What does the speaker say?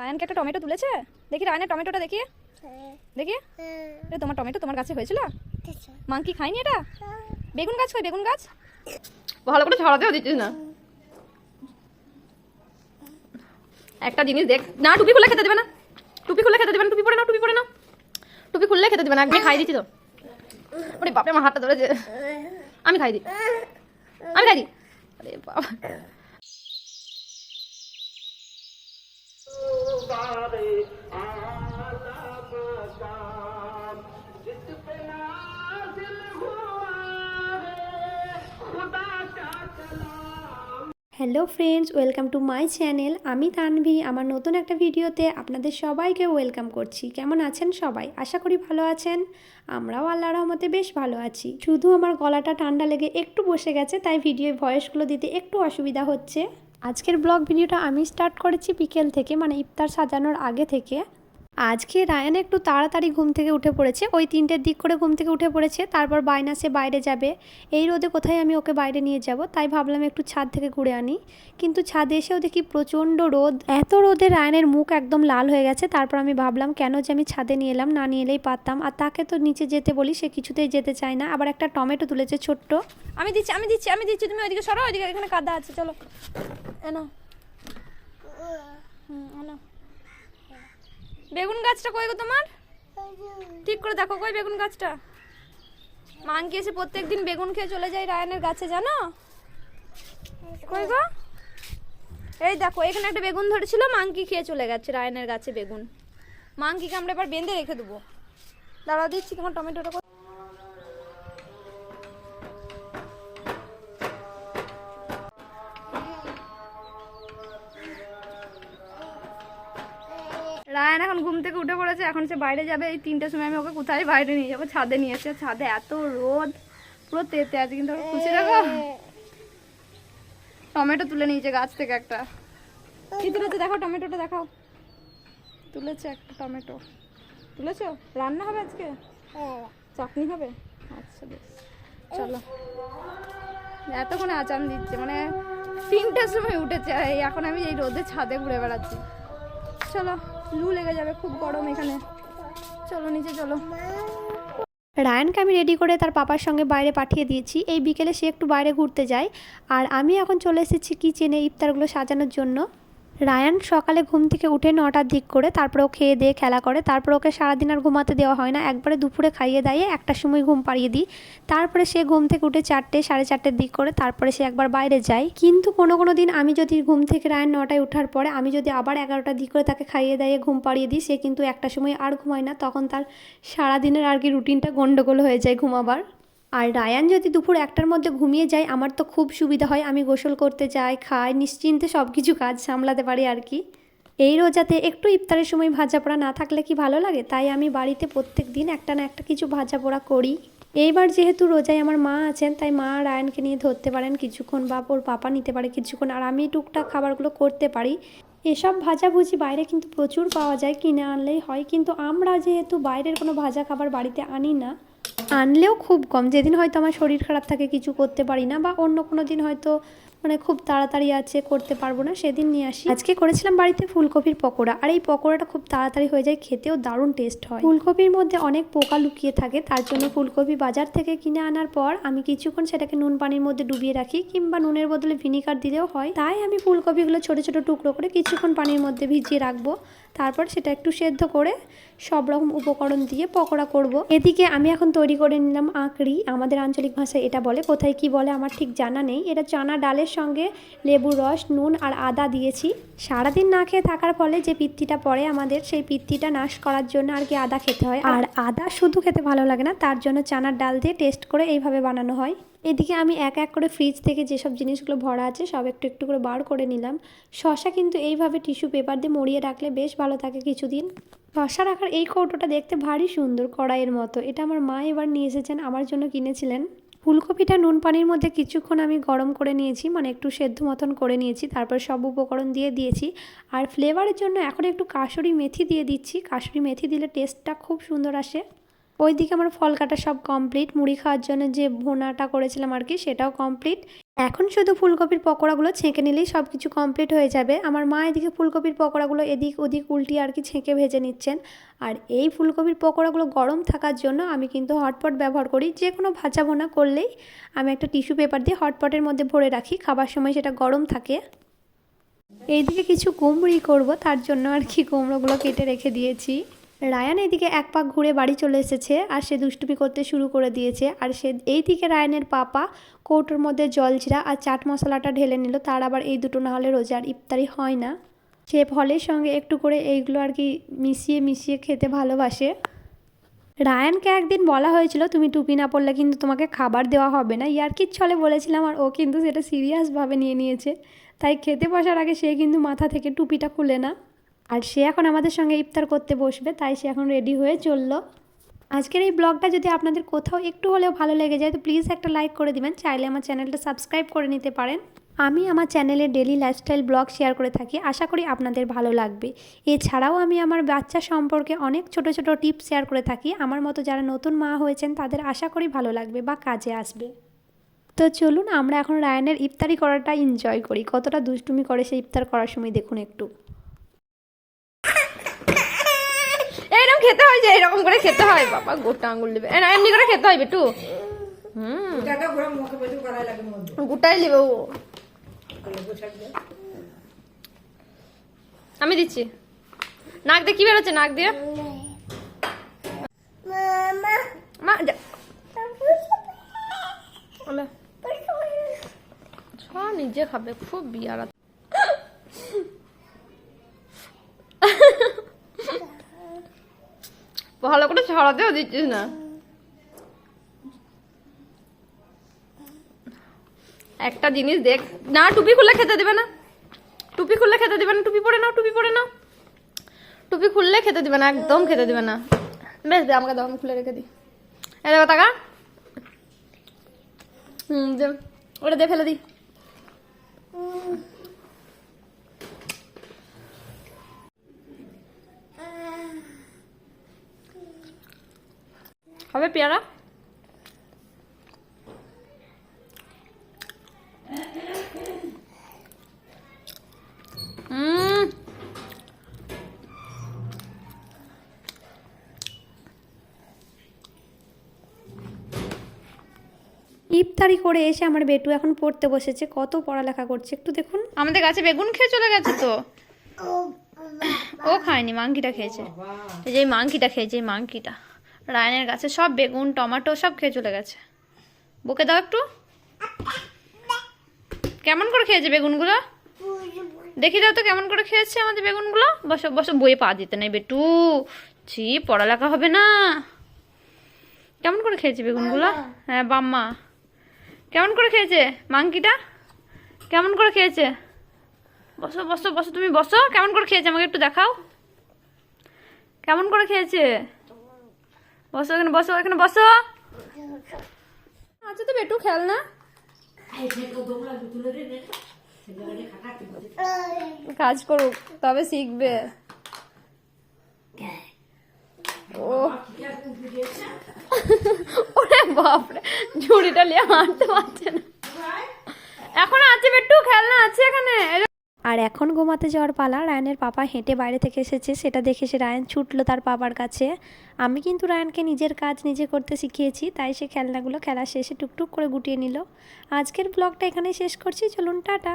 রায়ানকে একটা টমেটো তুলেছে? দেখি রায়ানের টমেটোটা দেখি দেখি এটা তোমার টমেটো তোমার কাছে হয়েছিল? মাংকি খায়নি এটা? বেগুন গাছ কই বেগুন গাছ? ভালো করে ছড়াতেও দিচ্ছিস না। একটা জিনিস দেখ। না টুপি খুলে খেতে দেবে না। টুপি খুলে খেতে দেবে না। টুপি পরে না টুপি পরে না টুপি খুললে খেতে দেবে না। আমি খাই দিচ্ছি তো। ওরে বাপরে আমার হাতটা ধরেছে। আমি খাই দিই আমি খাই দিই আরে বাবা। Hello friends, welcome to my channel. আমি তানভি, আমার নতুন একটা ভিডিওতে আপনাদের সবাইকে ওয়েলকাম করছি। কেমন আছেন সবাই? আশা করি ভালো আছেন। আমরাও আল্লাহ রহমতে বেশ ভালো আছি। শুধু আমার গলাটা ঠান্ডা লেগে একটু বসে গেছে, তাই ভিডিও ভয়েসগুলো দিতে একটু অসুবিধা হচ্ছে। আজকের ব্লগ ভিডিওটা আমি স্টার্ট করেছি বিকেল থেকে মানে ইফতার সাজানোর আগে থেকে। আজকে রায়ান একটু তাড়াতাড়ি ঘুম থেকে উঠে পড়েছে, ওই তিনটের দিক করে ঘুম থেকে উঠে পড়েছে, তারপর বাইনা সে বাইরে যাবে। এই রোদে কোথায় আমি ওকে বাইরে নিয়ে যাব? তাই ভাবলাম একটু ছাদ থেকে ঘুরে আনি। কিন্তু ছাদে এসেও দেখি প্রচণ্ড রোদ। এত রোদে রায়ানের মুখ একদম লাল হয়ে গেছে, তারপর আমি ভাবলাম কেন যে আমি ছাদে নিয়ে এলাম, না নিয়ে এলেই পারতাম। আর তাকে তো নিচে যেতে বলি, সে কিছুতেই যেতে চায় না। আবার একটা টমেটো তুলেছে ছোট্ট। আমি দিচ্ছি আমি দিচ্ছি আমি দিচ্ছি, তুমি ওইদিকে সরো, ওইদিকে এখানে কাদা আছে, চলো। এনো। হুম, এনো। বেগুন গাছটা কই গো তোমার? ঠিক করে দেখো কই বেগুন গাছটা। মাংকি এসে প্রত্যেকদিন বেগুন খেয়ে চলে যায় রায়ানের গাছে, জানো? কই গো? এই দেখো, এখানে একটা বেগুন ধরেছিল মাংকি খেয়ে চলে গেছে রায়ানের গাছে বেগুন। মাংকিকে আমরা এবার বেঁধে রেখে দেবো। দাঁড়া দিচ্ছি তোমার টমেটোটা রায়ান এখন ঘুম থেকে উঠে পড়েছে এখন সে বাইরে যাবে এই তিনটের সময় আমি ওকে কোথায় বাইরে নিয়ে যাব? ছাদে নিয়ে এসে ছাদে এত রোদ পুরো তেতে আছে কিন্তু খুশি দেখো টমেটো তুলে নিয়েছে গাছ থেকে একটা। কি তুলেছে? দেখো টমেটোটা দেখাও। তুলেছে একটা টমেটো। তুলেছো? রান্না হবে আজকে? চাটনি হবে? আচ্ছা বেশ। চলো। এতক্ষণে আচাম দিচ্ছে মানে তিনটের সময় উঠেছে এই এখন আমি এই রোদে ছাদে ঘুরে বেড়াচ্ছি। চলো। লু লেগে যাবে, খুব গরম এখানে। চলো, নিচে চলো। রায়ানকে আমি রেডি করে তার পাপার সঙ্গে বাইরে পাঠিয়ে দিয়েছি। এই বিকেলে সে একটু বাইরে ঘুরতে যায়। আর আমি এখন চলে এসেছি কিচেনে ইফতারগুলো সাজানোর জন্য। রায়ান সকালে ঘুম থেকে উঠে নটার দিক করে তারপরে ও খেয়ে দিয়ে খেলা করে। তারপর ওকে সারাদিন আর ঘুমাতে দেওয়া হয় না। একবারে দুপুরে খাইয়ে দাইয়ে একটার সময় ঘুম পাড়িয়ে দিই। তারপরে সে ঘুম থেকে উঠে চারটে, সাড়ে চারটের দিক করে তারপরে সে একবার বাইরে যায়। কিন্তু কোনো কোনো দিন আমি যদি ঘুম থেকে রায়ান নটায় ওঠার পরে আমি যদি আবার এগারোটার দিক করে তাকে খাইয়ে দাইয়ে ঘুম পাড়িয়ে দিই, সে কিন্তু একটা সময় আর ঘুমায় না। তখন তার সারাদিনের আর কি রুটিনটা গন্ডগোল হয়ে যায় ঘুমাবার। আর রায়ান যদি দুপুর একটার মধ্যে ঘুমিয়ে যায়, আমার তো খুব সুবিধা হয়। আমি গোসল করতে যাই, খাই, নিশ্চিন্তে সব কিছু কাজ সামলাতে পারি আর কি। এই রোজাতে একটু ইফতারের সময় ভাজা পোড়া না থাকলে কি ভালো লাগে? তাই আমি বাড়িতে প্রত্যেক দিন একটা না একটা কিছু ভাজা পোড়া করি। এইবার যেহেতু রোজায় আমার মা আছেন, তাই মা রায়ানকে নিয়ে ধরতে পারেন। কিছুক্ষণ বা ওর পাপা নিতে পারে কিছুক্ষণ। আর আমি টুকটাক খাবারগুলো করতে পারি। এসব ভাজাভুজি বাইরে কিন্তু প্রচুর পাওয়া যায়, কিনে আনলেই হয়। কিন্তু আমরা যেহেতু বাইরের কোনো ভাজা খাবার বাড়িতে আনি না আনলেও খুব কম। যেদিন হয়তো আমার শরীর খারাপ থাকে, কিছু করতে পারি না বা অন্য কোনো দিন হয়তো মানে খুব তাড়াতাড়ি আছে করতে পারব না সেদিন নিয়ে আসি। আজকে করেছিলাম বাড়িতে ফুলকপির পকোড়া। আর এই পকোড়াটা খুব তাড়াতাড়ি হয়ে যায়, খেতেও দারুণ টেস্ট হয়। ফুলকপির মধ্যে অনেক পোকা লুকিয়ে থাকে, তার জন্য ফুলকপি বাজার থেকে কিনে আনার পর আমি কিছুক্ষণ সেটাকে নুন পানির মধ্যে ডুবিয়ে রাখি কিংবা নুনের বদলে ভিনিগার দিলেও হয়। তাই আমি ফুলকপিগুলো ছোট ছোট টুকরো করে কিছুক্ষণ পানির মধ্যে ভিজিয়ে রাখব। তারপর সেটা একটু সেদ্ধ করে সব রকম উপকরণ দিয়ে পকোড়া করব। এদিকে আমি এখন তৈরি করে নিলাম আঁকড়ি। আমাদের আঞ্চলিক ভাষায় এটা বলে, কোথায় কি বলে আমার ঠিক জানা নেই। এটা চানা ডালের সঙ্গে লেবুর রস, নুন আর আদা দিয়েছি। সারাদিন না খেয়ে থাকার ফলে যে পিত্তিটা পড়ে আমাদের, সেই পিত্তিটা নাশ করার জন্য আর কি আদা খেতে হয়। আর আদা শুধু খেতে ভালো লাগে না, তার জন্য চানার ডাল দিয়ে টেস্ট করে এইভাবে বানানো হয়। এদিকে আমি এক এক করে ফ্রিজ থেকে যেসব জিনিসগুলো ভরা আছে, সব একটু একটু করে বার করে নিলাম। শশা কিন্তু এইভাবে টিস্যু পেপার দিয়ে মরিয়ে রাখলে বেশ ভালো থাকে কিছুদিন। শশা রাখার এই কৌটোটা দেখতে ভারী সুন্দর, কড়াইয়ের মতো। এটা আমার মা এবার নিয়ে এসেছেন, আমার জন্য কিনেছিলেন। ফুলকপিটা নুন পানির মধ্যে কিছুক্ষণ আমি গরম করে নিয়েছি মানে একটু সেদ্ধ মতন করে নিয়েছি, তারপর সব উপকরণ দিয়ে দিয়েছি। আর ফ্লেভারের জন্য এখন একটু কাসুরি মেথি দিয়ে দিচ্ছি। কাসুরি মেথি দিলে টেস্টটা খুব সুন্দর আসে। ওইদিকে আমার ফল কাটা সব কমপ্লিট মুড়ি খাওয়ার জন্য যে ভোনাটা করেছিলাম আর কি, সেটাও কমপ্লিট এখন শুধু ফুলকপির পকোড়াগুলো ছেঁকে নিলেই সব কিছু কমপ্লিট হয়ে যাবে। আমার মা এদিকে ফুলকপির পকোড়াগুলো এদিক ওদিক উল্টি আর কি ছেঁকে ভেজে নিচ্ছেন। আর এই ফুলকপির পকোড়াগুলো গরম থাকার জন্য আমি কিন্তু হটপট ব্যবহার করি। যে কোনো ভাজা ভোনা করলেই আমি একটা টিস্যু পেপার দিয়ে হটপটের মধ্যে ভরে রাখি। খাবার সময় সেটা গরম থাকে। এইদিকে কিছু কুমড়ি করব, তার জন্য আর কি কুমড়োগুলো কেটে রেখে দিয়েছি। রায়ান এদিকে এক পাক ঘুরে বাড়ি চলে এসেছে আর সে দুষ্টুমি করতে শুরু করে দিয়েছে। আর সে এইদিকে রায়ানের পাপা কৌটোর মধ্যে জলজিরা আর চাট মশলাটা ঢেলে নিল, তার আবার এই দুটো না হলে রোজার ইফতারি হয় না। সে ফলের সঙ্গে একটু করে এইগুলো আর কি মিশিয়ে মিশিয়ে খেতে ভালোবাসে। রায়ানকে একদিন বলা হয়েছিল, তুমি টুপি না পরলে কিন্তু তোমাকে খাবার দেওয়া হবে না। ইয়ার্কির ছলে বলেছিলাম, আর ও কিন্তু সেটা সিরিয়াসভাবে নিয়ে নিয়েছে। তাই খেতে বসার আগে সে কিন্তু মাথা থেকে টুপিটা খুলে না। আর সে এখন আমাদের সঙ্গে ইফতার করতে বসবে, তাই সে এখন রেডি হয়ে চলল। আজকের এই ব্লগটা যদি আপনাদের কোথাও একটু হলেও ভালো লেগে যায়, তো প্লিজ একটা লাইক করে দিবেন, চাইলে আমার চ্যানেলটা সাবস্ক্রাইব করে নিতে পারেন। আমি আমার চ্যানেলে ডেলি লাইফস্টাইল ব্লগ শেয়ার করে থাকি, আশা করি আপনাদের ভালো লাগবে। এছাড়াও আমি আমার বাচ্চা সম্পর্কে অনেক ছোট ছোট টিপস শেয়ার করে থাকি, আমার মতো যারা নতুন মা হয়েছেন, তাদের আশা করি ভালো লাগবে বা কাজে আসবে। তো চলুন, আমরা এখন রায়ানের ইফতারি করাটা এনজয় করি, কতটা দুষ্টুমি করে সে ইফতার করার সময় দেখুন একটু। খেতে হয় যে এরকম করে খেতে হয়। বাবা গোটা আঙুল দেবে। না এমনি করে খেতে হয় বেটু। হুম। গোটাই নেবে ও আমি দিচ্ছি। নাক দিয়ে কি বেরোচ্ছে? নাক দিয়ে। মা নিজে খাবে খুব বিয়ারা ভালো করে ছড়াতেও দিচ্ছিস না। একটা জিনিস দেখ। না, টুপি খুললে খেতে দেবে না। টুপি খুললে খেতে দেবে না। টুপি পরে নাও, টুপি পরে নাও। টুপি খুললে খেতে দেবে না, একদম খেতে দেবে না। বেশ, দে, আমাকে দাও, আমি খুলে রেখে দিই। এই দেখো টাকা হুম, দে, ওটা দিয়ে ফেলে দিই। হবে পেয়ারা? ইফতারি করে এসে আমার বেটু এখন পড়তে বসেছে কত পড়ালেখা করছে একটু দেখুন। আমাদের গাছে বেগুন খেয়ে চলে গেছে তো। ও খায়নি মাংকিটা খেয়েছে। এই যে মাংকিটা খেয়েছে এই মাংকিটা রায়নের গাছে সব বেগুন, টমেটো, সব খেয়ে চলে গেছে। বকে দাও একটু। কেমন করে খেয়েছে বেগুনগুলো? দেখি দাও তো কেমন করে খেয়েছে আমাদের বেগুনগুলো। বসো বসো বইয়ে পা দিতে নেই বেটু। ছি, পড়ালেখা হবে না। কেমন করে খেয়েছে বেগুনগুলো? হ্যাঁ বাম্মা। কেমন করে খেয়েছে মাংকিটা? কেমন করে খেয়েছে? বসো বসো বসো, তুমি বসো। কেমন করে খেয়েছে আমাকে একটু দেখাও। কেমন করে খেয়েছে? বসো, এখানে বসো এখানে বসো। আচ্ছা তো বেটু খেল না। কাজ করুক, তবে শিখবে। ও ওরে বাপরে, ঝুড়িটা নিয়ে হাঁটতে পারছে না। এখন আছে বেটু খেলনা আছে এখানে। আর এখন ঘুমাতে যাওয়ার পালা, রায়ানের পাপা হেঁটে বাইরে থেকে এসেছে, সেটা দেখে সে রায়ান ছুটলো তার পাপার কাছে। আমি কিন্তু রায়ানকে নিজের কাজ নিজে করতে শিখিয়েছি, তাই সে খেলনাগুলো খেলা শেষে টুকটুক করে গুটিয়ে নিল। আজকের ব্লগটা এখানেই শেষ করছি, চলুন, টাটা।